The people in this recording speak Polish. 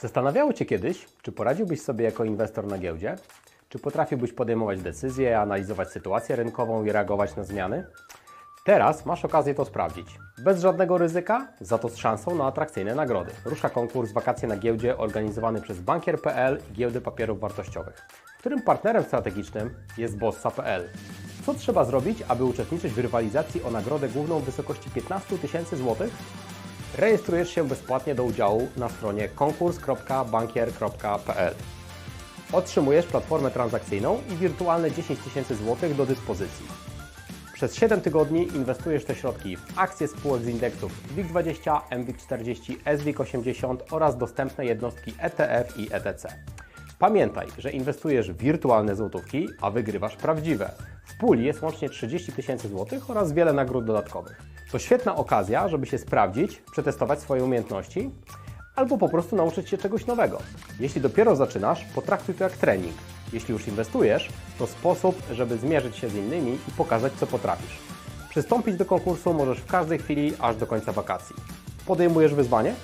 Zastanawiało Cię kiedyś, czy poradziłbyś sobie jako inwestor na giełdzie? Czy potrafiłbyś podejmować decyzje, analizować sytuację rynkową i reagować na zmiany? Teraz masz okazję to sprawdzić. Bez żadnego ryzyka, za to z szansą na atrakcyjne nagrody. Rusza konkurs Wakacje na giełdzie organizowany przez Bankier.pl i Giełdy Papierów Wartościowych, którym partnerem strategicznym jest Bossa.pl. Co trzeba zrobić, aby uczestniczyć w rywalizacji o nagrodę główną w wysokości 15 tysięcy złotych? Rejestrujesz się bezpłatnie do udziału na stronie konkurs.bankier.pl. Otrzymujesz platformę transakcyjną i wirtualne 10 tysięcy złotych do dyspozycji. Przez 7 tygodni inwestujesz te środki w akcje spółek z indeksów WIG20, MWIG40, SWIG80 oraz dostępne jednostki ETF i ETC. Pamiętaj, że inwestujesz w wirtualne złotówki, a wygrywasz prawdziwe. W puli jest łącznie 30 tysięcy złotych oraz wiele nagród dodatkowych. To świetna okazja, żeby się sprawdzić, przetestować swoje umiejętności albo po prostu nauczyć się czegoś nowego. Jeśli dopiero zaczynasz, potraktuj to jak trening. Jeśli już inwestujesz, to sposób, żeby zmierzyć się z innymi i pokazać, co potrafisz. Przystąpić do konkursu możesz w każdej chwili, aż do końca wakacji. Podejmujesz wyzwanie?